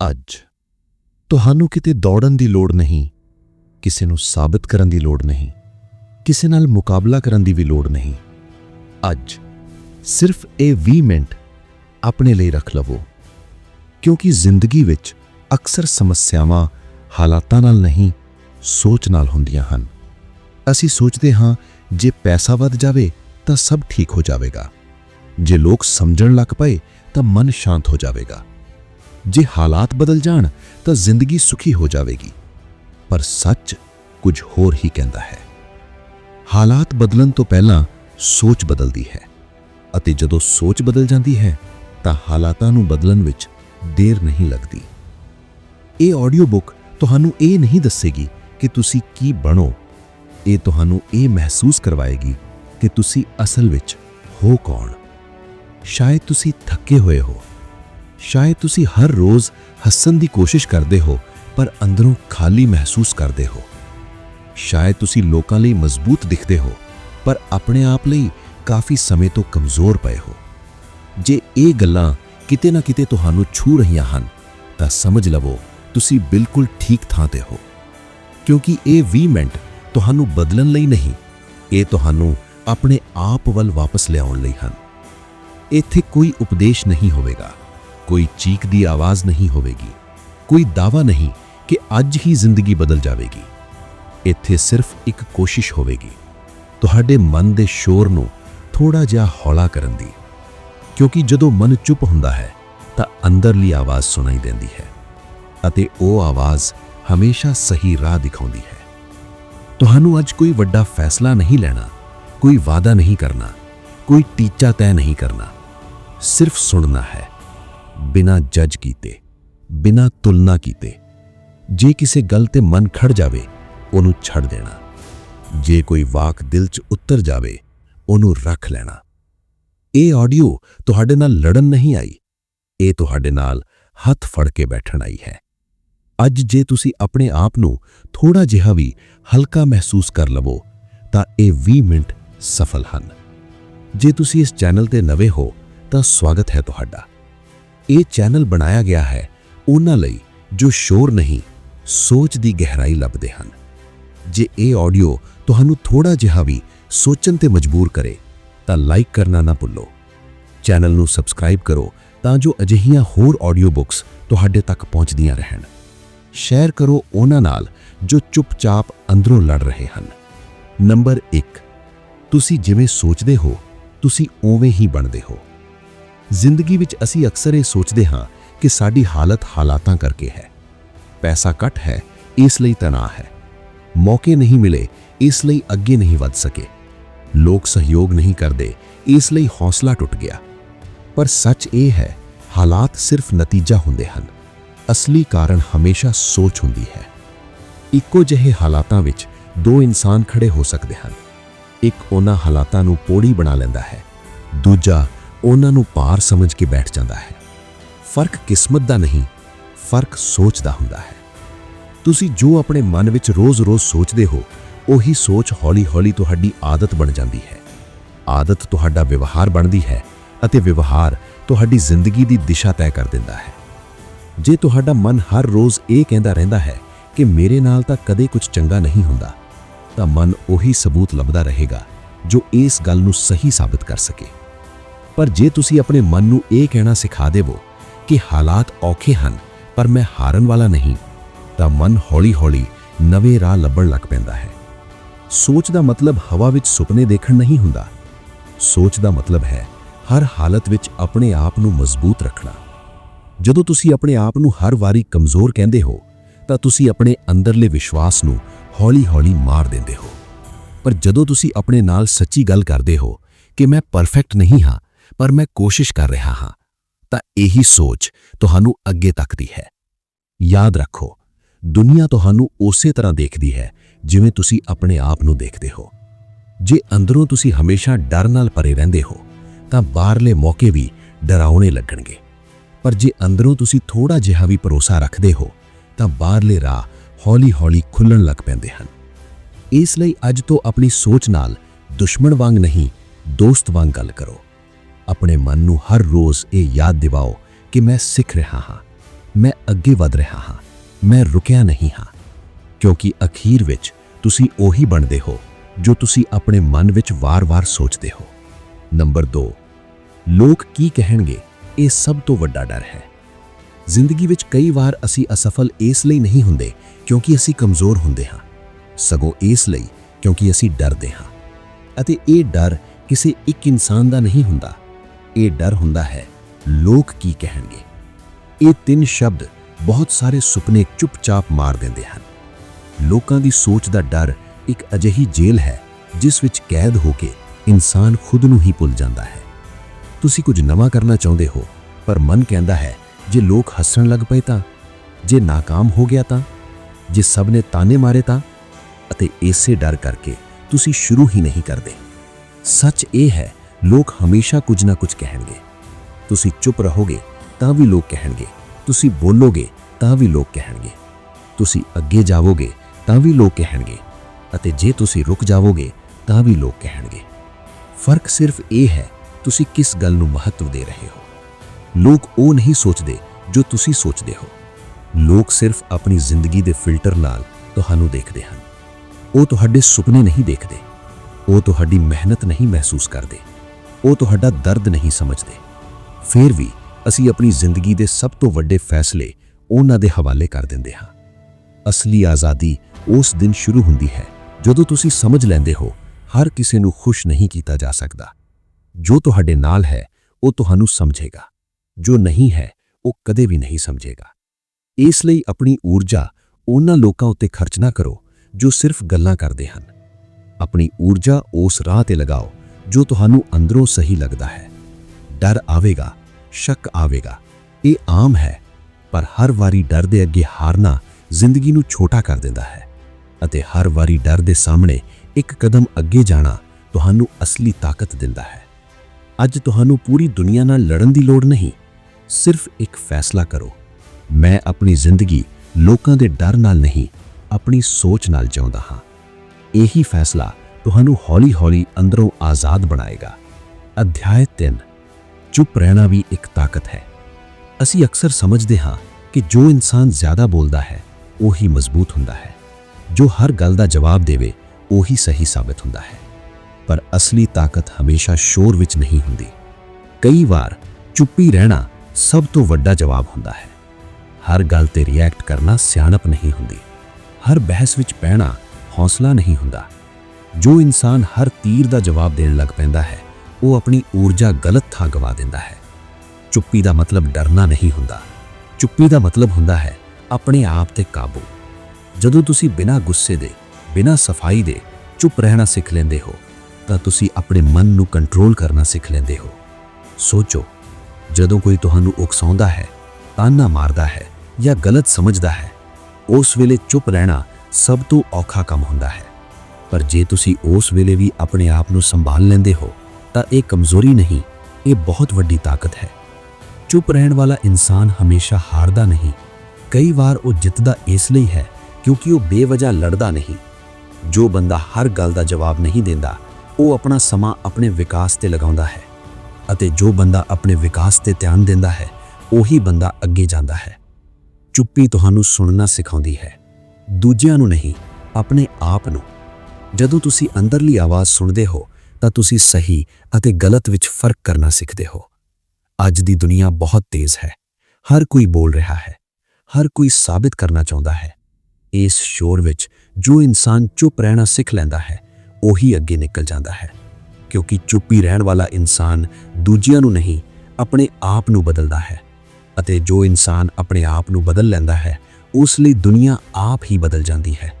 ਅੱਜ। ਤੁਹਾਨੂੰ ਕਿਤੇ ਦੌੜਨ ਦੀ ਲੋੜ ਨਹੀਂ, ਕਿਸੇ ਨੂੰ ਸਾਬਤ ਕਰਨ ਦੀ ਲੋੜ ਨਹੀਂ, ਕਿਸੇ ਨਾਲ ਮੁਕਾਬਲਾ ਕਰਨ ਦੀ ਵੀ ਲੋੜ ਨਹੀਂ। ਅੱਜ ਸਿਰਫ ਇਹ 20 ਮਿੰਟ ਆਪਣੇ ਲਈ ਰੱਖ ਲਵੋ, ਕਿਉਂਕਿ ਜ਼ਿੰਦਗੀ ਵਿੱਚ ਅਕਸਰ ਸਮੱਸਿਆਵਾਂ ਹਾਲਾਤਾਂ ਨਾਲ ਨਹੀਂ, ਸੋਚ ਨਾਲ ਹੁੰਦੀਆਂ ਹਨ। ਅਸੀਂ ਸੋਚਦੇ ਹਾਂ, ਜੇ ਪੈਸਾ ਵੱਧ ਜਾਵੇ ਤਾਂ ਸਭ ਠੀਕ ਹੋ ਜਾਵੇਗਾ। ਜੇ ਲੋਕ ਸਮਝਣ ਲੱਗ ਪਏ ਤਾਂ ਮਨ ਸ਼ਾਂਤ ਹੋ ਜਾਵੇਗਾ। ਜੇ ਹਾਲਾਤ ਬਦਲ ਜਾਣ, ਤਾਂ ਜ਼ਿੰਦਗੀ ਸੁਖੀ ਹੋ ਜਾਵੇਗੀ। ਪਰ ਸੱਚ ਕੁਝ ਹੋਰ ਹੀ ਕਹਿੰਦਾ ਹੈ। ਹਾਲਾਤ ਬਦਲਣ ਤੋਂ ਪਹਿਲਾਂ ਸੋਚ ਬਦਲਦੀ ਹੈ ਅਤੇ ਜਦੋਂ ਸੋਚ ਬਦਲ ਜਾਂਦੀ ਹੈ, ਤਾਂ ਹਾਲਾਤਾਂ ਨੂੰ ਬਦਲਣ ਵਿੱਚ ਦੇਰ ਨਹੀਂ ਲੱਗਦੀ। ਇਹ ਆਡੀਓ ਬੁੱਕ ਤੁਹਾਨੂੰ ਇਹ ਨਹੀਂ ਦੱਸੇਗੀ ਕਿ ਤੁਸੀਂ ਕੀ ਬਣੋ। ਇਹ ਤੁਹਾਨੂੰ ਇਹ ਮਹਿਸੂਸ ਕਰਵਾਏਗੀ ਕਿ ਤੁਸੀਂ ਅਸਲ ਵਿੱਚ ਹੋ ਕੌਣ। ਸ਼ਾਇਦ ਤੁਸੀਂ ਥੱਕੇ ਹੋਏ ਹੋ। ਸ਼ਾਇਦ ਤੁਸੀਂ ਹਰ ਰੋਜ਼ ਹੱਸਣ ਦੀ ਕੋਸ਼ਿਸ਼ ਕਰਦੇ ਹੋ, ਪਰ ਅੰਦਰੋਂ ਖਾਲੀ ਮਹਿਸੂਸ ਕਰਦੇ ਹੋ। ਸ਼ਾਇਦ ਤੁਸੀਂ ਲੋਕਾਂ ਲਈ ਮਜ਼ਬੂਤ ਦਿਖਦੇ ਹੋ, ਪਰ ਆਪਣੇ ਆਪ ਲਈ ਕਾਫੀ ਸਮੇਂ ਤੋਂ ਕਮਜ਼ੋਰ ਪਏ ਹੋ। ਜੇ ਇਹ ਗੱਲਾਂ ਕਿਤੇ ਨਾ ਕਿਤੇ ਤੁਹਾਨੂੰ ਛੂ ਰਹੀਆਂ ਹਨ, ਤਾਂ ਸਮਝ ਲਵੋ, ਤੁਸੀਂ ਬਿਲਕੁਲ ਠੀਕ ਥਾਂ ਤੇ ਹੋ। ਕਿਉਂਕਿ ਇਹ 20 ਮਿੰਟ ਤੁਹਾਨੂੰ ਬਦਲਣ ਲਈ ਨਹੀਂ, ਇਹ ਤੁਹਾਨੂੰ ਆਪਣੇ ਆਪ ਵੱਲ ਵਾਪਸ ਲਿਆਉਣ ਲਈ ਹਨ। ਇੱਥੇ ਕੋਈ ਉਪਦੇਸ਼ ਨਹੀਂ ਹੋਵੇਗਾ। ਕੋਈ ਚੀਕ ਦੀ ਆਵਾਜ਼ ਨਹੀਂ ਹੋਵੇਗੀ, ਕੋਈ ਦਾਵਾ ਨਹੀਂ ਕਿ ਅੱਜ ਹੀ ਜ਼ਿੰਦਗੀ ਬਦਲ ਜਾਵੇਗੀ। ਇੱਥੇ ਸਿਰਫ ਇੱਕ ਕੋਸ਼ਿਸ਼ ਹੋਵੇਗੀ, ਤੁਹਾਡੇ ਮਨ ਦੇ ਸ਼ੋਰ ਨੂੰ ਥੋੜਾ ਜਿਹਾ ਹੌਲਾ ਕਰਨ ਦੀ। ਕਿਉਂਕਿ ਜਦੋਂ ਮਨ ਚੁੱਪ ਹੁੰਦਾ ਹੈ, ਤਾਂ ਅੰਦਰਲੀ ਆਵਾਜ਼ ਸੁਣਾਈ ਦਿੰਦੀ ਹੈ ਅਤੇ ਉਹ ਆਵਾਜ਼ ਹਮੇਸ਼ਾ ਸਹੀ ਰਾਹ ਦਿਖਾਉਂਦੀ ਹੈ। ਤੁਹਾਨੂੰ ਅੱਜ ਕੋਈ ਵੱਡਾ ਫੈਸਲਾ ਨਹੀਂ ਲੈਣਾ, ਕੋਈ ਵਾਅਦਾ ਨਹੀਂ ਕਰਨਾ, ਕੋਈ ਟੀਚਾ ਤੈਅ ਨਹੀਂ ਕਰਨਾ, ਸਿਰਫ ਸੁਣਨਾ ਹੈ। ਬਿਨਾਂ ਜੱਜ ਕੀਤੇ, ਬਿਨਾਂ ਤੁਲਨਾ ਕੀਤੇ, ਜੇ ਕਿਸੇ ਗੱਲ ਤੇ ਮਨ ਖੜ ਜਾਵੇ, ਉਹਨੂੰ ਛੱਡ ਦੇਣਾ। ਜੇ ਕੋਈ ਵਾਕ ਦਿਲ 'ਚ ਉਤਰ ਜਾਵੇ, ਉਹਨੂੰ ਰੱਖ ਲੈਣਾ। ਇਹ ਆਡੀਓ ਤੁਹਾਡੇ ਨਾਲ ਲੜਨ ਨਹੀਂ ਆਈ। ਇਹ ਤੁਹਾਡੇ ਨਾਲ ਹੱਥ ਫੜ ਕੇ ਬੈਠਣ ਆਈ ਹੈ। ਅੱਜ ਜੇ ਤੁਸੀਂ ਆਪਣੇ ਆਪ ਨੂੰ ਥੋੜਾ ਜਿਹਾ ਵੀ ਹਲਕਾ ਮਹਿਸੂਸ ਕਰ ਲਵੋ, ਤਾਂ ਇਹ 20 ਮਿੰਟ ਸਫਲ ਹਨ। ਜੇ ਤੁਸੀਂ ਇਸ ਚੈਨਲ ਤੇ ਨਵੇਂ ਹੋ, ਤਾਂ ਸਵਾਗਤ ਹੈ ਤੁਹਾਡਾ। ਇਹ ਚੈਨਲ ਬਣਾਇਆ ਗਿਆ ਹੈ, ਉਹਨਾਂ ਲਈ ਜੋ ਸ਼ੋਰ ਨਹੀਂ, ਸੋਚ ਦੀ ਗਹਿਰਾਈ ਲੱਭਦੇ ਹਨ। ਜੇ ਇਹ ਆਡੀਓ ਤੁਹਾਨੂੰ ਥੋੜਾ ਜਿਹਾ ਵੀ ਸੋਚਣ ਤੇ ਮਜਬੂਰ ਕਰੇ, ਤਾਂ ਲਾਈਕ ਕਰਨਾ ਨਾ ਭੁੱਲੋ। ਚੈਨਲ ਨੂੰ ਸਬਸਕ੍ਰਾਈਬ ਕਰੋ ਤਾਂ ਜੋ ਅਜਿਹੀਆਂ ਹੋਰ ਆਡੀਓ ਬੁੱਕਸ ਤੁਹਾਡੇ ਤੱਕ ਪਹੁੰਚਦੀਆਂ ਰਹਿਣ। ਸ਼ੇਅਰ ਕਰੋ ਉਹਨਾਂ ਨਾਲ ਜੋ ਚੁੱਪਚਾਪ ਅੰਦਰੋਂ ਲੜ ਰਹੇ ਹਨ। ਨੰਬਰ 1 ਤੁਸੀਂ ਜਿਵੇਂ ਸੋਚਦੇ ਹੋ, ਤੁਸੀਂ ਉਵੇਂ ਹੀ ਬਣਦੇ ਹੋ। ਜ਼ਿੰਦਗੀ ਵਿੱਚ ਅਸੀਂ ਅਕਸਰ ਇਹ ਸੋਚਦੇ ਹਾਂ ਕਿ ਸਾਡੀ ਹਾਲਤ ਹਾਲਾਤਾਂ ਕਰਕੇ ਹੈ। ਪੈਸਾ ਘੱਟ ਹੈ, ਇਸ ਲਈ ਤਣਾਅ ਹੈ। ਮੌਕੇ ਨਹੀਂ ਮਿਲੇ, ਇਸ ਲਈ ਅੱਗੇ ਨਹੀਂ ਵੱਧ ਸਕੇ। ਲੋਕ ਸਹਿਯੋਗ ਨਹੀਂ ਕਰਦੇ, ਇਸ ਲਈ ਹੌਸਲਾ ਟੁੱਟ ਗਿਆ। ਪਰ ਸੱਚ ਇਹ ਹੈ, ਹਾਲਾਤ ਸਿਰਫ ਨਤੀਜਾ ਹੁੰਦੇ ਹਨ। ਅਸਲੀ ਕਾਰਨ ਹਮੇਸ਼ਾ ਸੋਚ ਹੁੰਦੀ ਹੈ। ਇੱਕੋ ਜਿਹੇ ਹਾਲਾਤਾਂ ਵਿੱਚ ਦੋ ਇਨਸਾਨ ਖੜੇ ਹੋ ਸਕਦੇ ਹਨ। ਇੱਕ ਉਹਨਾਂ ਹਾਲਾਤਾਂ ਨੂੰ ਪੌੜੀ ਬਣਾ ਲੈਂਦਾ ਹੈ, ਦੂਜਾ ਉਹਨਾਂ ਨੂੰ ਪਾਰ ਸਮਝ ਕੇ ਬੈਠ ਜਾਂਦਾ ਹੈ। ਫ਼ਰਕ ਕਿਸਮਤ ਦਾ ਨਹੀਂ, ਫ਼ਰਕ ਸੋਚ ਦਾ ਹੁੰਦਾ ਹੈ। ਤੁਸੀਂ ਜੋ ਆਪਣੇ ਮਨ ਵਿੱਚ ਰੋਜ਼-ਰੋਜ਼ ਸੋਚਦੇ ਹੋ, ਉਹੀ ਸੋਚ ਹੌਲੀ-ਹੌਲੀ ਤੁਹਾਡੀ ਆਦਤ ਬਣ ਜਾਂਦੀ ਹੈ। ਆਦਤ ਤੁਹਾਡਾ ਵਿਵਹਾਰ ਬਣਦੀ ਹੈ ਅਤੇ ਵਿਵਹਾਰ ਤੁਹਾਡੀ ਜ਼ਿੰਦਗੀ ਦੀ ਦਿਸ਼ਾ ਤੈਅ ਕਰ ਦਿੰਦਾ ਹੈ। ਜੇ ਤੁਹਾਡਾ ਮਨ ਹਰ ਰੋਜ਼ ਇਹ ਕਹਿੰਦਾ ਰਹਿੰਦਾ ਹੈ ਕਿ ਮੇਰੇ ਨਾਲ ਤਾਂ ਕਦੇ ਕੁਝ ਚੰਗਾ ਨਹੀਂ ਹੁੰਦਾ, ਤਾਂ ਮਨ ਉਹੀ ਸਬੂਤ ਲੱਭਦਾ ਰਹੇਗਾ ਜੋ ਇਸ ਗੱਲ ਨੂੰ ਸਹੀ ਸਾਬਤ ਕਰ ਸਕੇ। ਪਰ ਜੇ ਤੁਸੀਂ ਆਪਣੇ ਮਨ ਨੂੰ ਇਹ ਕਹਿਣਾ ਸਿਖਾ ਦੇਵੋ ਕਿ ਹਾਲਾਤ ਔਖੇ ਹਨ, ਪਰ ਮੈਂ ਹਾਰਨ ਵਾਲਾ ਨਹੀਂ, ਤਾਂ ਮਨ ਹੌਲੀ-ਹੌਲੀ ਨਵੇਂ ਰਾਹ ਲੱਭਣ ਲੱਗ ਪੈਂਦਾ ਹੈ। ਸੋਚ ਦਾ ਮਤਲਬ ਹਵਾ ਵਿੱਚ ਸੁਪਨੇ ਦੇਖਣ ਨਹੀਂ ਹੁੰਦਾ। ਸੋਚ ਦਾ ਮਤਲਬ ਹੈ ਹਰ ਹਾਲਤ ਵਿੱਚ ਆਪਣੇ ਆਪ ਨੂੰ ਮਜ਼ਬੂਤ ਰੱਖਣਾ। ਜਦੋਂ ਤੁਸੀਂ ਆਪਣੇ ਆਪ ਨੂੰ ਹਰ ਵਾਰੀ ਕਮਜ਼ੋਰ ਕਹਿੰਦੇ ਹੋ, ਤਾਂ ਤੁਸੀਂ ਆਪਣੇ ਅੰਦਰਲੇ ਵਿਸ਼ਵਾਸ ਨੂੰ ਹੌਲੀ-ਹੌਲੀ ਮਾਰ ਦਿੰਦੇ ਹੋ। ਪਰ ਜਦੋਂ ਤੁਸੀਂ ਆਪਣੇ ਨਾਲ ਸੱਚੀ ਗੱਲ ਕਰਦੇ ਹੋ ਕਿ ਮੈਂ ਪਰਫੈਕਟ ਨਹੀਂ ਹਾਂ ਪਰ ਮੈਂ ਕੋਸ਼ਿਸ਼ ਕਰ ਰਿਹਾ ਹਾਂ। ਤਾਂ ਇਹੀ ਸੋਚ ਤੁਹਾਨੂੰ ਅੱਗੇ ਤੱਕਦੀ ਹੈ। ਯਾਦ ਰੱਖੋ, ਦੁਨੀਆ ਤੁਹਾਨੂੰ ਉਸੇ ਤਰ੍ਹਾਂ ਦੇਖਦੀ ਹੈ ਜਿਵੇਂ ਤੁਸੀਂ ਆਪਣੇ ਆਪ ਨੂੰ ਦੇਖਦੇ ਹੋ। ਜੇ ਅੰਦਰੋਂ ਤੁਸੀਂ ਹਮੇਸ਼ਾ ਡਰ ਨਾਲ ਭਰੇ ਰਹਿੰਦੇ ਹੋ, ਤਾਂ ਬਾਹਰਲੇ ਮੌਕੇ ਵੀ ਡਰਾਉਣੇ ਲੱਗਣਗੇ। ਪਰ ਜੇ ਅੰਦਰੋਂ ਤੁਸੀਂ ਥੋੜਾ ਜਿਹਾ ਵੀ ਭਰੋਸਾ ਰੱਖਦੇ ਹੋ, ਤਾਂ ਬਾਹਰਲੇ ਰਾਹ ਹੌਲੀ-ਹੌਲੀ ਖੁੱਲਣ ਲੱਗ ਪੈਂਦੇ ਹਨ। ਇਸ ਲਈ ਅੱਜ ਤੋਂ ਆਪਣੀ ਸੋਚ ਨਾਲ ਦੁਸ਼ਮਣ ਵਾਂਗ ਨਹੀਂ, ਦੋਸਤ ਵਾਂਗ ਗੱਲ ਕਰੋ। ਆਪਣੇ ਮਨ ਨੂੰ ਹਰ ਰੋਜ਼ ਇਹ ਯਾਦ ਦਿਵਾਓ ਕਿ ਮੈਂ ਸਿੱਖ ਰਿਹਾ ਹਾਂ, ਮੈਂ ਅੱਗੇ ਵਧ ਰਿਹਾ ਹਾਂ, ਮੈਂ ਰੁਕਿਆ ਨਹੀਂ ਹਾਂ। ਕਿਉਂਕਿ ਅਖੀਰ ਵਿੱਚ ਤੁਸੀਂ ਉਹੀ ਬਣਦੇ ਹੋ ਜੋ ਤੁਸੀਂ ਆਪਣੇ ਮਨ ਵਿੱਚ ਵਾਰ-ਵਾਰ ਸੋਚਦੇ ਹੋ। ਨੰਬਰ 2 ਲੋਕ ਕੀ ਕਹਿਣਗੇ? ਇਹ ਸਭ ਤੋਂ ਵੱਡਾ ਡਰ ਹੈ। ਜ਼ਿੰਦਗੀ ਵਿੱਚ ਕਈ ਵਾਰ ਅਸੀਂ ਅਸਫਲ ਇਸ ਲਈ ਨਹੀਂ ਹੁੰਦੇ ਕਿਉਂਕਿ ਅਸੀਂ ਕਮਜ਼ੋਰ ਹੁੰਦੇ ਹਾਂ। ਸਗੋਂ ਇਸ ਲਈ ਕਿਉਂਕਿ ਅਸੀਂ ਡਰਦੇ ਹਾਂ। ਅਤੇ ਇਹ ਡਰ ਕਿਸੇ ਇੱਕ ਇਨਸਾਨ ਦਾ ਨਹੀਂ ਹੁੰਦਾ। ਇਹ ਡਰ ਹੁੰਦਾ ਹੈ, ਲੋਕ ਕੀ ਕਹਿਣਗੇ? ਇਹ ਤਿੰਨ ਸ਼ਬਦ ਬਹੁਤ ਸਾਰੇ ਸੁਪਨੇ ਚੁੱਪਚਾਪ ਮਾਰ ਦਿੰਦੇ ਹਨ। ਲੋਕਾਂ ਦੀ ਸੋਚ ਦਾ ਡਰ ਇੱਕ ਅਜਿਹੀ ਜੇਲ੍ਹ ਹੈ, ਜਿਸ ਵਿੱਚ ਕੈਦ ਹੋ ਕੇ ਇਨਸਾਨ ਖੁਦ ਨੂੰ ਹੀ ਭੁੱਲ ਜਾਂਦਾ ਹੈ। ਤੁਸੀਂ ਕੁਝ ਨਵਾਂ ਕਰਨਾ ਚਾਹੁੰਦੇ ਹੋ, ਪਰ ਮਨ ਕਹਿੰਦਾ ਹੈ, ਜੇ ਲੋਕ ਹੱਸਣ ਲੱਗ ਪਏ ਤਾਂ, ਜੇ ناکਾਮ ਹੋ ਗਿਆ ਤਾਂ, ਜੇ ਸਭ ਨੇ ਤਾਨੇ ਮਾਰੇ ਤਾਂ, ਅਤੇ ਇਸੇ ਡਰ ਕਰਕੇ ਤੁਸੀਂ ਸ਼ੁਰੂ ਹੀ ਨਹੀਂ ਕਰਦੇ। ਸੱਚ ਇਹ ਹੈ ਲੋਕ ਹਮੇਸ਼ਾ ਕੁਝ ਨਾ ਕੁਝ ਕਹਿਣਗੇ। ਤੁਸੀਂ ਚੁੱਪ ਰਹੋਗੇ ਤਾਂ ਵੀ ਲੋਕ ਕਹਿਣਗੇ। ਤੁਸੀਂ ਬੋਲੋਗੇ ਤਾਂ ਵੀ ਲੋਕ ਕਹਿਣਗੇ। ਤੁਸੀਂ ਅੱਗੇ ਜਾਵੋਗੇ ਤਾਂ ਵੀ ਲੋਕ ਕਹਿਣਗੇ। ਅਤੇ ਜੇ ਤੁਸੀਂ ਰੁਕ ਜਾਵੋਗੇ ਤਾਂ ਵੀ ਲੋਕ ਕਹਿਣਗੇ। ਫ਼ਰਕ ਸਿਰਫ ਇਹ ਹੈ, ਤੁਸੀਂ ਕਿਸ ਗੱਲ ਨੂੰ ਮਹੱਤਵ ਦੇ ਰਹੇ ਹੋ। ਲੋਕ ਉਹ ਨਹੀਂ ਸੋਚਦੇ ਜੋ ਤੁਸੀਂ ਸੋਚਦੇ ਹੋ। ਲੋਕ ਸਿਰਫ ਆਪਣੀ ਜ਼ਿੰਦਗੀ ਦੇ ਫਿਲਟਰ ਨਾਲ ਤੁਹਾਨੂੰ ਦੇਖਦੇ ਹਨ। ਉਹ ਤੁਹਾਡੇ ਸੁਪਨੇ ਨਹੀਂ ਦੇਖਦੇ। ਉਹ ਤੁਹਾਡੀ ਮਿਹਨਤ ਨਹੀਂ ਮਹਿਸੂਸ ਕਰਦੇ। ਉਹ ਤੁਹਾਡਾ ਦਰਦ ਨਹੀਂ ਸਮਝਦੇ। ਫਿਰ ਵੀ ਅਸੀਂ ਆਪਣੀ ਜ਼ਿੰਦਗੀ ਦੇ ਸਭ ਤੋਂ ਵੱਡੇ ਫੈਸਲੇ ਉਹਨਾਂ ਦੇ ਹਵਾਲੇ ਕਰ ਦਿੰਦੇ ਹਾਂ। ਅਸਲੀ ਆਜ਼ਾਦੀ ਉਸ ਦਿਨ ਸ਼ੁਰੂ ਹੁੰਦੀ ਹੈ, ਜਦੋਂ ਤੁਸੀਂ ਸਮਝ ਲੈਂਦੇ ਹੋ, ਹਰ ਕਿਸੇ ਨੂੰ ਖੁਸ਼ ਨਹੀਂ ਕੀਤਾ ਜਾ ਸਕਦਾ। ਜੋ ਤੁਹਾਡੇ ਨਾਲ ਹੈ, ਉਹ ਤੁਹਾਨੂੰ ਸਮਝੇਗਾ। ਜੋ ਨਹੀਂ ਹੈ, ਉਹ ਕਦੇ ਵੀ ਨਹੀਂ ਸਮਝੇਗਾ। ਇਸ ਲਈ ਆਪਣੀ ਊਰਜਾ ਉਹਨਾਂ ਲੋਕਾਂ ਉੱਤੇ ਖਰਚ ਨਾ ਕਰੋ, ਜੋ ਸਿਰਫ ਗੱਲਾਂ ਕਰਦੇ ਹਨ। ਆਪਣੀ ਊਰਜਾ ਉਸ ਰਾਹ ਤੇ ਲਗਾਓ ਜੋ ਤੁਹਾਨੂੰ ਅੰਦਰੋਂ ਸਹੀ ਲੱਗਦਾ ਹੈ। ਡਰ ਆਵੇਗਾ, ਸ਼ੱਕ ਆਵੇਗਾ, ਇਹ ਆਮ ਹੈ, ਪਰ ਹਰ ਵਾਰੀ ਡਰ ਦੇ ਅੱਗੇ ਹਾਰਨਾ ਜ਼ਿੰਦਗੀ ਨੂੰ ਛੋਟਾ ਕਰ ਦਿੰਦਾ ਹੈ ਅਤੇ ਹਰ ਵਾਰੀ ਡਰ ਦੇ ਸਾਹਮਣੇ ਇੱਕ ਕਦਮ ਅੱਗੇ ਜਾਣਾ ਤੁਹਾਨੂੰ ਅਸਲੀ ਤਾਕਤ ਦਿੰਦਾ ਹੈ। ਅੱਜ ਤੁਹਾਨੂੰ ਪੂਰੀ ਦੁਨੀਆ ਨਾਲ ਲੜਨ ਦੀ ਲੋੜ ਨਹੀਂ, ਸਿਰਫ ਇੱਕ ਫੈਸਲਾ ਕਰੋ। ਮੈਂ ਆਪਣੀ ਜ਼ਿੰਦਗੀ ਲੋਕਾਂ ਦੇ ਡਰ ਨਾਲ ਨਹੀਂ, ਆਪਣੀ ਸੋਚ ਨਾਲ ਜਿਉਂਦਾ ਹਾਂ। ਇਹੀ ਫੈਸਲਾ ਤੁਹਾਨੂੰ ਹੌਲੀ-ਹੌਲੀ ਅੰਦਰੋਂ ਆਜ਼ਾਦ ਬਣਾਏਗਾ। ਅਧਿਆਇ 3 ਚੁੱਪ ਰਹਿਣਾ ਵੀ ਇੱਕ ਤਾਕਤ ਹੈ। ਅਸੀਂ ਅਕਸਰ ਸਮਝਦੇ ਹਾਂ ਕਿ ਜੋ ਇਨਸਾਨ ਜ਼ਿਆਦਾ ਬੋਲਦਾ ਹੈ, ਉਹੀ ਮਜ਼ਬੂਤ ਹੁੰਦਾ ਹੈ। ਜੋ ਹਰ ਗੱਲ ਦਾ ਜਵਾਬ ਦੇਵੇ, ਉਹੀ ਸਹੀ ਸਾਬਤ ਹੁੰਦਾ ਹੈ। ਪਰ ਅਸਲੀ ਤਾਕਤ ਹਮੇਸ਼ਾ ਸ਼ੋਰ ਵਿੱਚ ਨਹੀਂ ਹੁੰਦੀ। ਕਈ ਵਾਰ ਚੁੱਪੀ ਰਹਿਣਾ ਸਭ ਤੋਂ ਵੱਡਾ ਜਵਾਬ ਹੁੰਦਾ ਹੈ। ਹਰ ਗੱਲ ਤੇ ਰਿਐਕਟ ਕਰਨਾ ਸਿਆਣਪ ਨਹੀਂ ਹੁੰਦੀ। ਹਰ ਬਹਿਸ ਵਿੱਚ ਪੈਣਾ ਹੌਸਲਾ ਨਹੀਂ ਹੁੰਦਾ। ਜੋ ਇਨਸਾਨ ਹਰ ਤੀਰ ਦਾ ਜਵਾਬ ਦੇਣ ਲੱਗ ਪੈਂਦਾ ਹੈ, ਉਹ ਆਪਣੀ ਊਰਜਾ ਗਲਤ ਥਾਂ ਗਵਾ ਦਿੰਦਾ ਹੈ। ਚੁੱਪੀ ਦਾ ਮਤਲਬ ਡਰਨਾ ਨਹੀਂ ਹੁੰਦਾ। ਚੁੱਪੀ ਦਾ ਮਤਲਬ ਹੁੰਦਾ ਹੈ, ਆਪਣੇ ਆਪ ਤੇ ਕਾਬੂ। ਜਦੋਂ ਤੁਸੀਂ ਬਿਨਾਂ ਗੁੱਸੇ ਦੇ, ਬਿਨਾਂ ਸਫ਼ਾਈ ਦੇ ਚੁੱਪ ਰਹਿਣਾ ਸਿੱਖ ਲੈਂਦੇ ਹੋ, ਤਾਂ ਤੁਸੀਂ ਆਪਣੇ ਮਨ ਨੂੰ ਕੰਟਰੋਲ ਕਰਨਾ ਸਿੱਖ ਲੈਂਦੇ ਹੋ। ਸੋਚੋ, ਜਦੋਂ ਕੋਈ ਤੁਹਾਨੂੰ ਉਕਸਾਉਂਦਾ ਹੈ, ਤਾਨਾ ਮਾਰਦਾ ਹੈ ਜਾਂ ਗਲਤ ਸਮਝਦਾ ਹੈ, ਉਸ ਵੇਲੇ ਚੁੱਪ ਰਹਿਣਾ ਸਭ ਤੋਂ ਔਖਾ ਕੰਮ ਹੁੰਦਾ ਹੈ। ਪਰ ਜੇ ਤੁਸੀਂ ਉਸ ਵੇਲੇ ਵੀ ਆਪਣੇ ਆਪ ਨੂੰ ਸੰਭਾਲ ਲੈਂਦੇ ਹੋ, ਤਾਂ ਇਹ ਕਮਜ਼ੋਰੀ ਨਹੀਂ, ਇਹ ਬਹੁਤ ਵੱਡੀ ਤਾਕਤ ਹੈ। ਚੁੱਪ ਰਹਿਣ ਵਾਲਾ ਇਨਸਾਨ ਹਮੇਸ਼ਾ ਹਾਰਦਾ ਨਹੀਂ। ਕਈ ਵਾਰ ਉਹ ਜਿੱਤਦਾ ਇਸ ਲਈ ਹੈ ਕਿਉਂਕਿ ਉਹ ਬੇਵਜ੍ਹਾ ਲੜਦਾ ਨਹੀਂ। ਜੋ ਬੰਦਾ ਹਰ ਗੱਲ ਦਾ ਜਵਾਬ ਨਹੀਂ ਦਿੰਦਾ, ਉਹ ਆਪਣਾ ਸਮਾਂ ਆਪਣੇ ਵਿਕਾਸ ਤੇ ਲਗਾਉਂਦਾ ਹੈ ਅਤੇ ਜੋ ਬੰਦਾ ਆਪਣੇ ਵਿਕਾਸ ਤੇ ਧਿਆਨ ਦਿੰਦਾ ਹੈ, ਉਹੀ ਬੰਦਾ ਅੱਗੇ ਜਾਂਦਾ ਹੈ। ਚੁੱਪੀ ਤੁਹਾਨੂੰ ਸੁਣਨਾ ਸਿਖਾਉਂਦੀ ਹੈ। ਦੂਜਿਆਂ ਨੂੰ ਨਹੀਂ, ਆਪਣੇ ਆਪ ਨੂੰ। ਜਦੋਂ ਤੁਸੀਂ ਅੰਦਰਲੀ ਆਵਾਜ਼ ਸੁਣਦੇ ਹੋ, ਤਾਂ ਤੁਸੀਂ ਸਹੀ ਅਤੇ ਗਲਤ ਵਿੱਚ ਫ਼ਰਕ ਕਰਨਾ ਸਿੱਖਦੇ ਹੋ। ਅੱਜ ਦੀ ਦੁਨੀਆ ਬਹੁਤ ਤੇਜ਼ ਹੈ। ਹਰ ਕੋਈ ਬੋਲ ਰਿਹਾ ਹੈ। ਹਰ ਕੋਈ ਸਾਬਿਤ ਕਰਨਾ ਚਾਹੁੰਦਾ ਹੈ। ਇਸ ਸ਼ੋਰ ਵਿੱਚ ਜੋ ਇਨਸਾਨ ਚੁੱਪ ਰਹਿਣਾ ਸਿੱਖ ਲੈਂਦਾ ਹੈ, ਉਹੀ ਅੱਗੇ ਨਿਕਲ ਜਾਂਦਾ ਹੈ। ਕਿਉਂਕਿ ਚੁੱਪੀ ਰਹਿਣ ਵਾਲਾ ਇਨਸਾਨ ਦੂਜਿਆਂ ਨੂੰ ਨਹੀਂ, ਆਪਣੇ ਆਪ ਨੂੰ ਬਦਲਦਾ ਹੈ। ਅਤੇ ਜੋ ਇਨਸਾਨ ਆਪਣੇ ਆਪ ਨੂੰ ਬਦਲ ਲੈਂਦਾ ਹੈ, ਉਸ ਲਈ ਦੁਨੀਆ ਆਪ ਹੀ ਬਦਲ ਜਾਂਦੀ ਹੈ।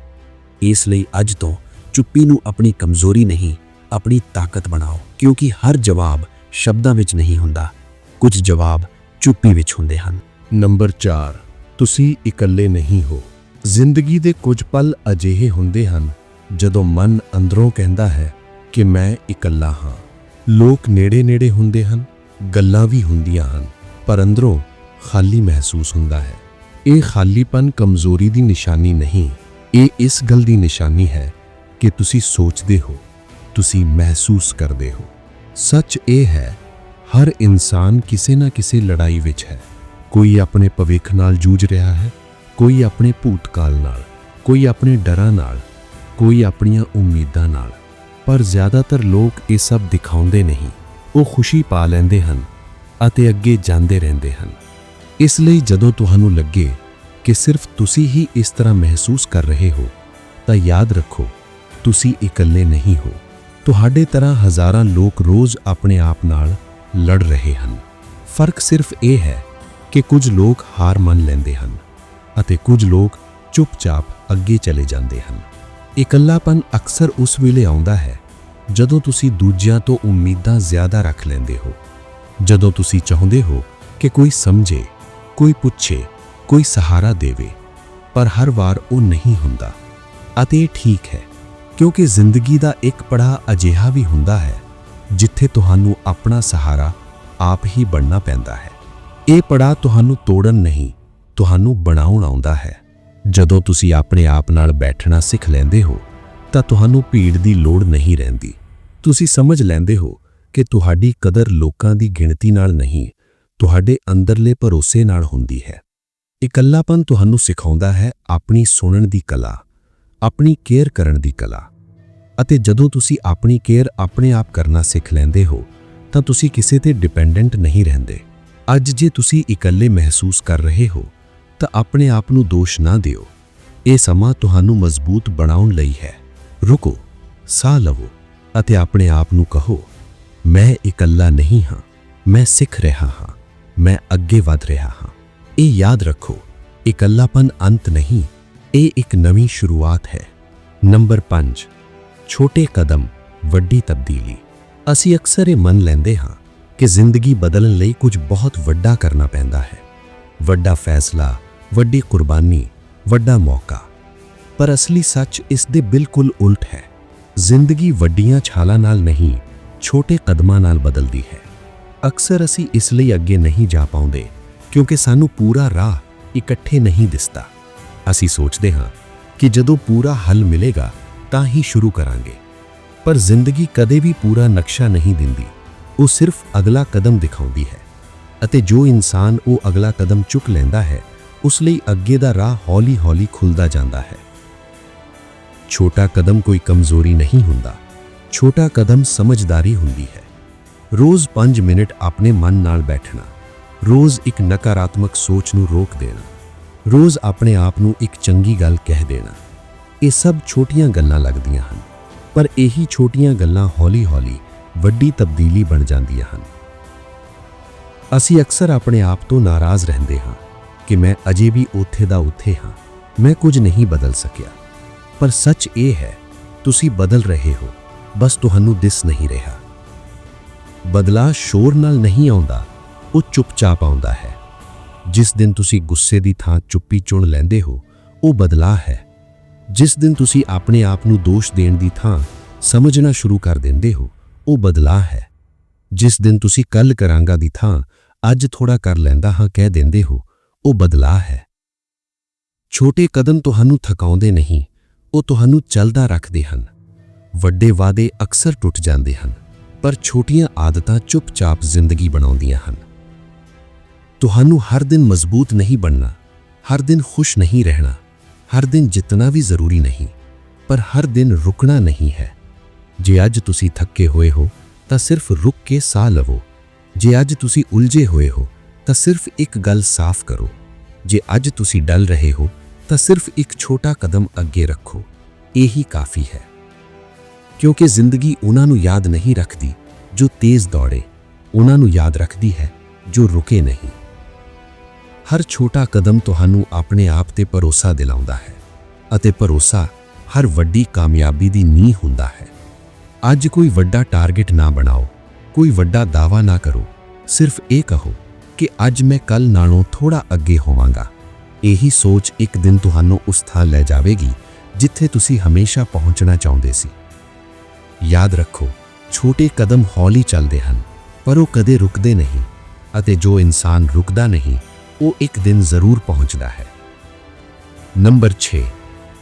ਇਸ ਲਈ ਅੱਜ ਤੋਂ ਚੁੱਪੀ ਨੂੰ ਆਪਣੀ ਕਮਜ਼ੋਰੀ ਨਹੀਂ, ਆਪਣੀ ਤਾਕਤ ਬਣਾਓ, ਕਿਉਂਕਿ ਹਰ ਜਵਾਬ ਸ਼ਬਦਾਂ ਵਿੱਚ ਨਹੀਂ ਹੁੰਦਾ। ਕੁਝ ਜਵਾਬ ਚੁੱਪੀ ਵਿੱਚ ਹੁੰਦੇ ਹਨ। ਨੰਬਰ 4 ਤੁਸੀਂ ਇਕੱਲੇ ਨਹੀਂ ਹੋ। ਜ਼ਿੰਦਗੀ ਦੇ ਕੁਝ ਪਲ ਅਜਿਹੇ ਹੁੰਦੇ ਹਨ, ਜਦੋਂ ਮਨ ਅੰਦਰੋਂ ਕਹਿੰਦਾ ਹੈ ਕਿ ਮੈਂ ਇਕੱਲਾ ਹਾਂ। ਲੋਕ ਨੇੜੇ-ਨੇੜੇ ਹੁੰਦੇ ਹਨ, ਗੱਲਾਂ ਵੀ ਹੁੰਦੀਆਂ ਹਨ, ਪਰ ਅੰਦਰੋਂ ਖਾਲੀ ਮਹਿਸੂਸ ਹੁੰਦਾ ਹੈ। ਇਹ ਖਾਲੀਪਨ ਕਮਜ਼ੋਰੀ ਦੀ ਨਿਸ਼ਾਨੀ ਨਹੀਂ, ਇਹ ਇਸ ਗੱਲ ਦੀ ਨਿਸ਼ਾਨੀ ਹੈ ਕਿ ਤੁਸੀਂ ਸੋਚਦੇ ਹੋ, ਤੁਸੀਂ ਮਹਿਸੂਸ ਕਰਦੇ ਹੋ। ਸੱਚ ਇਹ ਹੈ, ਹਰ ਇਨਸਾਨ ਕਿਸੇ ਨਾ ਕਿਸੇ ਲੜਾਈ ਵਿੱਚ ਹੈ। ਕੋਈ ਆਪਣੇ ਭਵਿੱਖ ਨਾਲ ਜੂਝ ਰਿਹਾ ਹੈ, ਕੋਈ ਆਪਣੇ ਭੂਤਕਾਲ ਨਾਲ, ਕੋਈ ਆਪਣੇ ਡਰਾਂ ਨਾਲ, ਕੋਈ ਆਪਣੀਆਂ ਉਮੀਦਾਂ ਨਾਲ। ਪਰ ਜ਼ਿਆਦਾਤਰ ਲੋਕ ਇਹ ਸਭ ਦਿਖਾਉਂਦੇ ਨਹੀਂ, ਉਹ ਖੁਸ਼ੀ ਪਾ ਲੈਂਦੇ ਹਨ ਅਤੇ ਅੱਗੇ ਜਾਂਦੇ ਰਹਿੰਦੇ ਹਨ। ਇਸ ਲਈ ਜਦੋਂ ਤੁਹਾਨੂੰ ਲੱਗੇ ਕਿ ਸਿਰਫ ਤੁਸੀਂ ਹੀ ਇਸ ਤਰ੍ਹਾਂ ਮਹਿਸੂਸ ਕਰ ਰਹੇ ਹੋ, ਤਾਂ ਯਾਦ ਰੱਖੋ ਤੁਸੀਂ ਇਕੱਲੇ ਨਹੀਂ ਹੋ। ਤੁਹਾਡੇ ਤਰ੍ਹਾਂ ਹਜ਼ਾਰਾਂ ਲੋਕ ਰੋਜ਼ ਆਪਣੇ ਆਪ ਨਾਲ ਲੜ ਰਹੇ ਹਨ। ਫ਼ਰਕ ਸਿਰਫ ਇਹ ਹੈ ਕਿ ਕੁਝ ਲੋਕ ਹਾਰ ਮੰਨ ਲੈਂਦੇ ਹਨ ਅਤੇ ਕੁਝ ਲੋਕ ਚੁੱਪਚਾਪ ਅੱਗੇ ਚਲੇ ਜਾਂਦੇ ਹਨ। ਇਕੱਲਾਪਨ ਅਕਸਰ ਉਸ ਵੇਲੇ ਆਉਂਦਾ ਹੈ ਜਦੋਂ ਤੁਸੀਂ ਦੂਜਿਆਂ ਤੋਂ ਉਮੀਦਾਂ ਜ਼ਿਆਦਾ ਰੱਖ ਲੈਂਦੇ ਹੋ। ਜਦੋਂ ਤੁਸੀਂ ਚਾਹੁੰਦੇ ਹੋ ਕਿ ਕੋਈ ਸਮਝੇ, ਕੋਈ ਪੁੱਛੇ, ਕੋਈ ਸਹਾਰਾ ਦੇਵੇ, ਪਰ ਹਰ ਵਾਰ ਉਹ ਨਹੀਂ ਹੁੰਦਾ। ਅਤੇ ਇਹ ਠੀਕ ਹੈ ਕਿਉਂਕਿ ਜ਼ਿੰਦਗੀ ਦਾ ਇੱਕ ਪੜਾਅ ਅਜਿਹਾ ਵੀ ਹੁੰਦਾ ਹੈ, ਜਿੱਥੇ ਤੁਹਾਨੂੰ ਆਪਣਾ ਸਹਾਰਾ ਆਪ ਹੀ ਬਣਨਾ ਪੈਂਦਾ ਹੈ। ਇਹ ਪੜਾਅ ਤੁਹਾਨੂੰ ਤੋੜਨ ਨਹੀਂ, ਤੁਹਾਨੂੰ ਬਣਾਉਣ ਆਉਂਦਾ ਹੈ। ਜਦੋਂ ਤੁਸੀਂ ਆਪਣੇ ਆਪ ਨਾਲ ਬੈਠਣਾ ਸਿੱਖ ਲੈਂਦੇ ਹੋ, ਤਾਂ ਤੁਹਾਨੂੰ ਭੀੜ ਦੀ ਲੋੜ ਨਹੀਂ ਰਹਿੰਦੀ। ਤੁਸੀਂ ਸਮਝ ਲੈਂਦੇ ਹੋ ਕਿ ਤੁਹਾਡੀ ਕਦਰ ਲੋਕਾਂ ਦੀ ਗਿਣਤੀ ਨਾਲ ਨਹੀਂ, ਤੁਹਾਡੇ ਅੰਦਰਲੇ ਭਰੋਸੇ ਨਾਲ ਹੁੰਦੀ ਹੈ। ਇਕੱਲਾਪਨ ਤੁਹਾਨੂੰ ਸਿਖਾਉਂਦਾ ਹੈ ਆਪਣੀ ਸੁਣਨ ਦੀ ਕਲਾ। ਆਪਣੀ ਕੇਅਰ ਕਰਨ ਦੀ ਕਲਾ। ਅਤੇ ਜਦੋਂ ਤੁਸੀਂ ਆਪਣੀ ਕੇਅਰ ਆਪਣੇ ਆਪ ਕਰਨਾ ਸਿੱਖ ਲੈਂਦੇ ਹੋ, ਤਾਂ ਤੁਸੀਂ ਕਿਸੇ ਤੇ ਡਿਪੈਂਡੈਂਟ ਨਹੀਂ ਰਹਿੰਦੇ। ਅੱਜ ਜੇ ਤੁਸੀਂ ਇਕੱਲੇ ਮਹਿਸੂਸ ਕਰ ਰਹੇ ਹੋ, ਤਾਂ ਆਪਣੇ ਆਪ ਨੂੰ ਦੋਸ਼ ਨਾ ਦਿਓ। ਇਹ ਸਮਾਂ ਤੁਹਾਨੂੰ ਮਜ਼ਬੂਤ ਬਣਾਉਣ ਲਈ ਹੈ। ਰੁਕੋ, ਸਾਹ ਲਵੋ ਅਤੇ ਆਪਣੇ ਆਪ ਨੂੰ ਕਹੋ, ਮੈਂ ਇਕੱਲਾ ਨਹੀਂ ਹਾਂ, ਮੈਂ ਸਿੱਖ ਰਿਹਾ ਹਾਂ, ਮੈਂ ਅੱਗੇ ਵਧ ਰਿਹਾ ਹਾਂ। ਇਹ ਯਾਦ ਰੱਖੋ, ਇਕੱਲਾਪਨ ਅੰਤ ਨਹੀਂ। ਇਹ ਇੱਕ ਨਵੀਂ ਸ਼ੁਰੂਆਤ ਹੈ। ਨੰਬਰ 5 ਛੋਟੇ ਕਦਮ, ਵੱਡੀ ਤਬਦੀਲੀ। ਅਸੀਂ ਅਕਸਰ ਇਹ ਮੰਨ ਲੈਂਦੇ ਹਾਂ ਕਿ ਜ਼ਿੰਦਗੀ ਬਦਲਣ ਲਈ ਕੁਝ ਬਹੁਤ ਵੱਡਾ ਕਰਨਾ ਪੈਂਦਾ ਹੈ। ਵੱਡਾ ਫੈਸਲਾ, ਵੱਡੀ ਕੁਰਬਾਨੀ, ਵੱਡਾ ਮੌਕਾ। ਪਰ ਅਸਲੀ ਸੱਚ ਇਸ ਦੇ ਬਿਲਕੁਲ ਉਲਟ ਹੈ। ਜ਼ਿੰਦਗੀ ਵੱਡੀਆਂ ਛਾਲਾਂ ਨਾਲ ਨਹੀਂ, ਛੋਟੇ ਕਦਮਾਂ ਨਾਲ ਬਦਲਦੀ ਹੈ। ਅਕਸਰ ਅਸੀਂ ਇਸ ਲਈ ਅੱਗੇ ਨਹੀਂ ਜਾ ਪਾਉਂਦੇ, ਕਿਉਂਕਿ ਸਾਨੂੰ ਪੂਰਾ ਰਾਹ ਇਕੱਠੇ ਨਹੀਂ ਦਿਸਦਾ। ਅਸੀਂ ਸੋਚਦੇ ਹਾਂ ਕਿ ਜਦੋਂ ਪੂਰਾ ਹੱਲ ਮਿਲੇਗਾ ਤਾਂ ਹੀ ਸ਼ੁਰੂ ਕਰਾਂਗੇ। ਪਰ ਜ਼ਿੰਦਗੀ ਕਦੇ ਵੀ ਪੂਰਾ ਨਕਸ਼ਾ ਨਹੀਂ ਦਿੰਦੀ। ਉਹ ਸਿਰਫ ਅਗਲਾ ਕਦਮ ਦਿਖਾਉਂਦੀ ਹੈ ਅਤੇ ਜੋ ਇਨਸਾਨ ਉਹ ਅਗਲਾ ਕਦਮ ਚੁੱਕ ਲੈਂਦਾ ਹੈ, ਉਸ ਲਈ ਅੱਗੇ ਦਾ ਰਾਹ ਹੌਲੀ-ਹੌਲੀ ਖੁੱਲਦਾ ਜਾਂਦਾ ਹੈ। ਛੋਟਾ ਕਦਮ ਕੋਈ ਕਮਜ਼ੋਰੀ ਨਹੀਂ ਹੁੰਦਾ। ਛੋਟਾ ਕਦਮ ਸਮਝਦਾਰੀ ਹੁੰਦੀ ਹੈ। ਰੋਜ਼ 5 ਮਿੰਟ ਆਪਣੇ ਮਨ ਨਾਲ ਬੈਠਣਾ। ਰੋਜ਼ ਇੱਕ ਨਕਾਰਾਤਮਕ ਸੋਚ ਨੂੰ ਰੋਕ ਦੇਣਾ। ਰੋਜ਼ ਆਪਣੇ ਆਪ ਨੂੰ ਇੱਕ ਚੰਗੀ ਗੱਲ ਕਹਿ ਦੇਣਾ। ਇਹ ਸਭ ਛੋਟੀਆਂ ਗੱਲਾਂ ਲੱਗਦੀਆਂ ਹਨ, ਪਰ ਇਹੀ ਛੋਟੀਆਂ ਗੱਲਾਂ ਹੌਲੀ-ਹੌਲੀ ਵੱਡੀ ਤਬਦੀਲੀ ਬਣ ਜਾਂਦੀਆਂ ਹਨ। ਅਸੀਂ ਅਕਸਰ ਆਪਣੇ ਆਪ ਤੋਂ ਨਾਰਾਜ਼ ਰਹਿੰਦੇ ਹਾਂ ਕਿ ਮੈਂ ਅਜੇ ਵੀ ਉੱਥੇ ਦਾ ਉੱਥੇ ਹਾਂ, ਮੈਂ ਕੁਝ ਨਹੀਂ ਬਦਲ ਸਕਿਆ। ਪਰ ਸੱਚ ਇਹ ਹੈ, ਤੁਸੀਂ ਬਦਲ ਰਹੇ ਹੋ, ਬਸ ਤੁਹਾਨੂੰ ਦਿਸ ਨਹੀਂ ਰਿਹਾ। ਬਦਲਾ ਸ਼ੋਰ ਨਾਲ ਨਹੀਂ ਆਉਂਦਾ, ਉਹ ਚੁੱਪਚਾਪ ਆਉਂਦਾ ਹੈ। ਜਿਸ ਦਿਨ ਤੁਸੀਂ ਗੁੱਸੇ ਦੀ ਥਾਂ ਚੁੱਪੀ ਚੁਣ ਲੈਂਦੇ ਹੋ, ਉਹ ਬਦਲਾਅ ਹੈ। ਜਿਸ ਦਿਨ ਤੁਸੀਂ ਆਪਣੇ ਆਪ ਨੂੰ ਦੋਸ਼ ਦੇਣ ਦੀ ਥਾਂ ਸਮਝਣਾ ਸ਼ੁਰੂ ਕਰ ਦਿੰਦੇ ਹੋ, ਉਹ ਬਦਲਾਅ ਹੈ। ਜਿਸ ਦਿਨ ਤੁਸੀਂ ਕੱਲ ਕਰਾਂਗਾ ਦੀ ਥਾਂ ਅੱਜ ਥੋੜਾ ਕਰ ਲੈਂਦਾ ਹਾਂ ਕਹਿ ਦਿੰਦੇ ਹੋ, ਉਹ ਬਦਲਾਅ ਹੈ। ਛੋਟੇ ਕਦਮ ਤੁਹਾਨੂੰ ਥਕਾਉਂਦੇ ਨਹੀਂ, ਉਹ ਤੁਹਾਨੂੰ ਚੱਲਦਾ ਰੱਖਦੇ ਹਨ। ਵੱਡੇ ਵਾਅਦੇ ਅਕਸਰ ਟੁੱਟ ਜਾਂਦੇ ਹਨ, ਪਰ ਛੋਟੀਆਂ ਆਦਤਾਂ ਚੁੱਪਚਾਪ ਜ਼ਿੰਦਗੀ ਬਣਾਉਂਦੀਆਂ ਹਨ। ਤੁਹਾਨੂੰ ਹਰ ਦਿਨ ਮਜ਼ਬੂਤ ਨਹੀਂ ਬਣਨਾ, ਹਰ ਦਿਨ ਖੁਸ਼ ਨਹੀਂ ਰਹਿਣਾ, ਹਰ ਦਿਨ ਜਿੱਤਣਾ ਵੀ ਜ਼ਰੂਰੀ ਨਹੀਂ, ਪਰ ਹਰ ਦਿਨ ਰੁਕਣਾ ਨਹੀਂ ਹੈ। ਜੇ ਅੱਜ ਤੁਸੀਂ ਥੱਕੇ ਹੋਏ ਹੋ, ਤਾਂ ਸਿਰਫ ਰੁਕ ਕੇ ਸਾਹ ਲਵੋ। ਜੇ ਅੱਜ ਤੁਸੀਂ ਉਲਝੇ ਹੋਏ ਹੋ, ਤਾਂ ਸਿਰਫ ਇੱਕ ਗੱਲ ਸਾਫ਼ ਕਰੋ। ਜੇ ਅੱਜ ਤੁਸੀਂ ਡਲ ਰਹੇ ਹੋ, ਤਾਂ ਸਿਰਫ ਇੱਕ ਛੋਟਾ ਕਦਮ ਅੱਗੇ ਰੱਖੋ। ਇਹੀ ਕਾਫੀ ਹੈ। ਕਿਉਂਕਿ ਜ਼ਿੰਦਗੀ ਉਹਨਾਂ ਨੂੰ ਯਾਦ ਨਹੀਂ ਰੱਖਦੀ ਜੋ ਤੇਜ਼ ਦੌੜੇ, ਉਹਨਾਂ ਨੂੰ ਯਾਦ ਰੱਖਦੀ ਹੈ ਜੋ ਰੁਕੇ ਨਹੀਂ। ਹਰ ਛੋਟਾ ਕਦਮ ਤੁਹਾਨੂੰ ਆਪਣੇ ਆਪ ਤੇ ਭਰੋਸਾ ਦਿਲਾਉਂਦਾ ਹੈ ਅਤੇ ਭਰੋਸਾ ਹਰ ਵੱਡੀ ਕਾਮਯਾਬੀ ਦੀ ਨੀਂਹ ਹੁੰਦਾ ਹੈ। ਅੱਜ ਕੋਈ ਵੱਡਾ ਟਾਰਗੇਟ ਨਾ ਬਣਾਓ, ਕੋਈ ਵੱਡਾ ਦਾਵਾ ਨਾ ਕਰੋ, ਸਿਰਫ ਇਹ ਕਹੋ ਕਿ ਅੱਜ ਮੈਂ ਕੱਲ ਨਾਲੋਂ ਥੋੜਾ ਅੱਗੇ ਹੋਵਾਂਗਾ। ਇਹੀ ਸੋਚ ਇੱਕ ਦਿਨ ਤੁਹਾਨੂੰ ਉਸ ਥਾਂ ਲੈ ਜਾਵੇਗੀ ਜਿੱਥੇ ਤੁਸੀਂ ਹਮੇਸ਼ਾ ਪਹੁੰਚਣਾ ਚਾਹੁੰਦੇ ਸੀ। ਯਾਦ ਰੱਖੋ, ਛੋਟੇ ਕਦਮ ਹੌਲੀ ਚੱਲਦੇ ਹਨ, ਪਰ ਉਹ ਕਦੇ ਰੁਕਦੇ ਨਹੀਂ ਅਤੇ ਜੋ ਇਨਸਾਨ ਰੁਕਦਾ ਨਹੀਂ ਉਹ ਇੱਕ ਦਿਨ ਜ਼ਰੂਰ ਪਹੁੰਚਦਾ ਹੈ। ਨੰਬਰ 6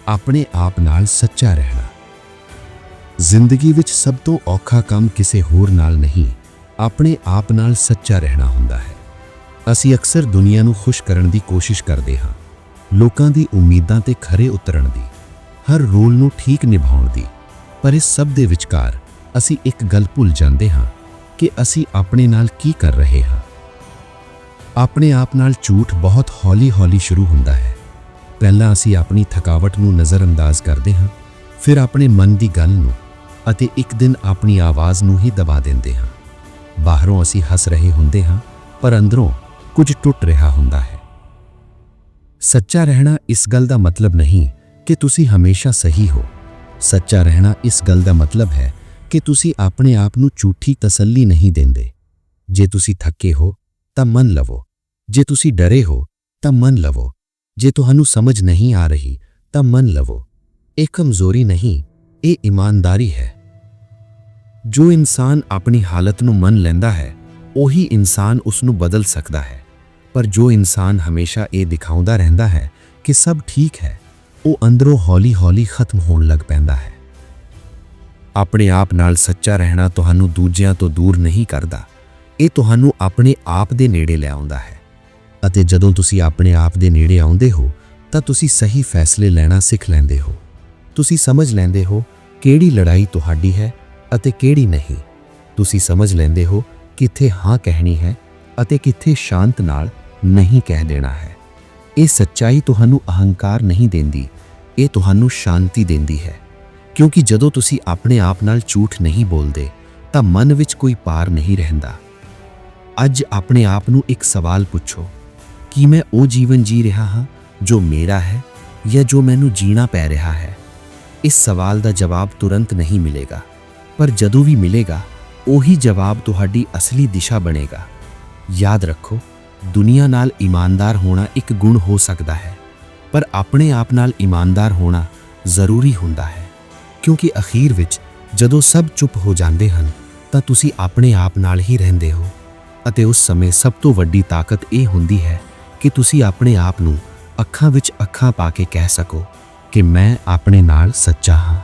ਆਪਣੇ ਆਪ ਨਾਲ ਸੱਚਾ ਰਹਿਣਾ। ਜ਼ਿੰਦਗੀ ਵਿੱਚ ਸਭ ਤੋਂ ਔਖਾ ਕੰਮ ਕਿਸੇ ਹੋਰ ਨਾਲ ਨਹੀਂ, ਆਪਣੇ ਆਪ ਨਾਲ ਸੱਚਾ ਰਹਿਣਾ ਹੁੰਦਾ ਹੈ। ਅਸੀਂ ਅਕਸਰ ਦੁਨੀਆ ਨੂੰ ਖੁਸ਼ ਕਰਨ ਦੀ ਕੋਸ਼ਿਸ਼ ਕਰਦੇ ਹਾਂ, ਲੋਕਾਂ ਦੀ ਉਮੀਦਾਂ ਤੇ ਖਰੇ ਉਤਰਨ ਦੀ, ਹਰ ਰੋਲ ਨੂੰ ਠੀਕ ਨਿਭਾਉਣ ਦੀ, ਪਰ ਇਸ ਸਭ ਦੇ ਵਿਚਕਾਰ ਅਸੀਂ ਇੱਕ ਗੱਲ ਭੁੱਲ ਜਾਂਦੇ ਹਾਂ ਕਿ ਅਸੀਂ ਆਪਣੇ ਨਾਲ ਕੀ ਕਰ ਰਹੇ ਹਾਂ। ਆਪਣੇ ਆਪ ਨਾਲ ਝੂਠ ਬਹੁਤ ਹੌਲੀ-ਹੌਲੀ ਸ਼ੁਰੂ ਹੁੰਦਾ ਹੈ। ਪਹਿਲਾਂ ਅਸੀਂ ਆਪਣੀ ਥਕਾਵਟ ਨੂੰ ਨਜ਼ਰਅੰਦਾਜ਼ ਕਰਦੇ ਹਾਂ, ਫਿਰ ਆਪਣੇ ਮਨ ਦੀ ਗੱਲ ਨੂੰ ਅਤੇ ਇੱਕ ਦਿਨ ਆਪਣੀ ਆਵਾਜ਼ ਨੂੰ ਹੀ ਦਬਾ ਦਿੰਦੇ ਹਾਂ। ਬਾਹਰੋਂ ਅਸੀਂ ਹੱਸ ਰਹੇ ਹੁੰਦੇ ਹਾਂ, ਪਰ ਅੰਦਰੋਂ ਕੁਝ ਟੁੱਟ ਰਿਹਾ ਹੁੰਦਾ ਹੈ। ਸੱਚਾ ਰਹਿਣਾ ਇਸ ਗੱਲ ਦਾ ਮਤਲਬ ਨਹੀਂ ਕਿ ਤੁਸੀਂ ਹਮੇਸ਼ਾ ਸਹੀ ਹੋ। ਸੱਚਾ ਰਹਿਣਾ ਇਸ ਗੱਲ ਦਾ ਮਤਲਬ ਹੈ ਕਿ ਤੁਸੀਂ ਆਪਣੇ ਆਪ ਨੂੰ ਝੂਠੀ ਤਸੱਲੀ ਨਹੀਂ ਦਿੰਦੇ। ਜੇ ਤੁਸੀਂ ਥੱਕੇ ਹੋ ਤਾਂ ਮੰਨ ਲਵੋ। ਜੇ ਤੁਸੀਂ ਡਰੇ ਹੋ, ਤਾਂ ਮੰਨ ਲਵੋ। ਜੇ ਤੁਹਾਨੂੰ ਸਮਝ ਨਹੀਂ ਆ ਰਹੀ, ਤਾਂ ਮੰਨ ਲਵੋ। ਇਹ ਕਮਜ਼ੋਰੀ ਨਹੀਂ, ਇਹ ਇਮਾਨਦਾਰੀ ਹੈ। ਜੋ ਇਨਸਾਨ ਆਪਣੀ ਹਾਲਤ ਨੂੰ ਮੰਨ ਲੈਂਦਾ ਹੈ, ਉਹੀ ਇਨਸਾਨ ਉਸ ਨੂੰ ਬਦਲ ਸਕਦਾ ਹੈ। ਪਰ ਜੋ ਇਨਸਾਨ ਹਮੇਸ਼ਾ ਇਹ ਦਿਖਾਉਂਦਾ ਰਹਿੰਦਾ ਹੈ ਕਿ ਸਭ ਠੀਕ ਹੈ, ਉਹ ਅੰਦਰੋਂ ਹੌਲੀ-ਹੌਲੀ ਖਤਮ ਹੋਣ ਲੱਗ ਪੈਂਦਾ ਹੈ। ਆਪਣੇ ਆਪ ਨਾਲ ਸੱਚਾ ਰਹਿਣਾ ਤੁਹਾਨੂੰ ਦੂਜਿਆਂ ਤੋਂ ਦੂਰ ਨਹੀਂ ਕਰਦਾ। ਇਹ ਤੁਹਾਨੂੰ ਆਪਣੇ ਆਪ ਦੇ ਨੇੜੇ ਲੈ ਆਉਂਦਾ ਹੈ। ਅਤੇ ਜਦੋਂ ਤੁਸੀਂ ਆਪਣੇ ਆਪ ਦੇ ਨੇੜੇ ਆਉਂਦੇ ਹੋ, ਤਾਂ ਤੁਸੀਂ ਸਹੀ ਫੈਸਲੇ ਲੈਣਾ ਸਿੱਖ ਲੈਂਦੇ ਹੋ। ਤੁਸੀਂ ਸਮਝ ਲੈਂਦੇ ਹੋ ਕਿਹੜੀ ਲੜਾਈ ਤੁਹਾਡੀ ਹੈ ਅਤੇ ਕਿਹੜੀ ਨਹੀਂ। ਤੁਸੀਂ ਸਮਝ ਲੈਂਦੇ ਹੋ ਕਿੱਥੇ ਹਾਂ ਕਹਿਣੀ ਹੈ ਅਤੇ ਕਿੱਥੇ ਸ਼ਾਂਤ ਨਾਲ ਨਹੀਂ ਕਹਿ ਦੇਣਾ ਹੈ। ਇਹ ਸੱਚਾਈ ਤੁਹਾਨੂੰ ਅਹੰਕਾਰ ਨਹੀਂ ਦਿੰਦੀ, ਇਹ ਤੁਹਾਨੂੰ ਸ਼ਾਂਤੀ ਦਿੰਦੀ ਹੈ। ਕਿਉਂਕਿ ਜਦੋਂ ਤੁਸੀਂ ਆਪਣੇ ਆਪ ਨਾਲ ਝੂਠ ਨਹੀਂ ਬੋਲਦੇ, ਤਾਂ ਮਨ ਵਿੱਚ ਕੋਈ ਪਾਰ ਨਹੀਂ ਰਹਿੰਦਾ। ਅੱਜ ਆਪਣੇ ਆਪ ਨੂੰ ਇੱਕ ਸਵਾਲ ਪੁੱਛੋ, ਕਿ ਮੈਂ ਉਹ ਜੀਵਨ ਜੀ ਰਿਹਾ ਹਾਂ ਜੋ ਮੇਰਾ ਹੈ ਜਾਂ ਜੋ ਮੈਨੂੰ ਜੀਣਾ ਪੈ ਰਿਹਾ ਹੈ? ਇਸ ਸਵਾਲ ਦਾ ਜਵਾਬ ਤੁਰੰਤ ਨਹੀਂ ਮਿਲੇਗਾ, ਪਰ ਜਦੋਂ ਵੀ ਮਿਲੇਗਾ, ਉਹੀ ਜਵਾਬ ਤੁਹਾਡੀ ਅਸਲੀ ਦਿਸ਼ਾ ਬਣੇਗਾ। ਯਾਦ ਰੱਖੋ, ਦੁਨੀਆ ਨਾਲ ਇਮਾਨਦਾਰ ਹੋਣਾ ਇੱਕ ਗੁਣ ਹੋ ਸਕਦਾ ਹੈ, ਪਰ ਆਪਣੇ ਆਪ ਨਾਲ ਇਮਾਨਦਾਰ ਹੋਣਾ ਜ਼ਰੂਰੀ ਹੁੰਦਾ ਹੈ, ਕਿਉਂਕਿ ਅਖੀਰ ਵਿੱਚ ਜਦੋਂ ਸਭ ਚੁੱਪ ਹੋ ਜਾਂਦੇ ਹਨ, ਤਾਂ ਤੁਸੀਂ ਆਪਣੇ ਆਪ ਨਾਲ ਹੀ ਰਹਿੰਦੇ ਹੋ। ਅਤੇ ਉਸ ਸਮੇਂ ਸਭ ਤੋਂ ਵੱਡੀ ਤਾਕਤ ਇਹ ਹੁੰਦੀ ਹੈ ਕਿ ਤੁਸੀਂ ਆਪਣੇ ਆਪ ਨੂੰ ਅੱਖਾਂ ਵਿੱਚ ਅੱਖਾਂ ਪਾ ਕੇ ਕਹਿ ਸਕੋ ਕਿ ਮੈਂ ਆਪਣੇ ਨਾਲ ਸੱਚਾ ਹਾਂ।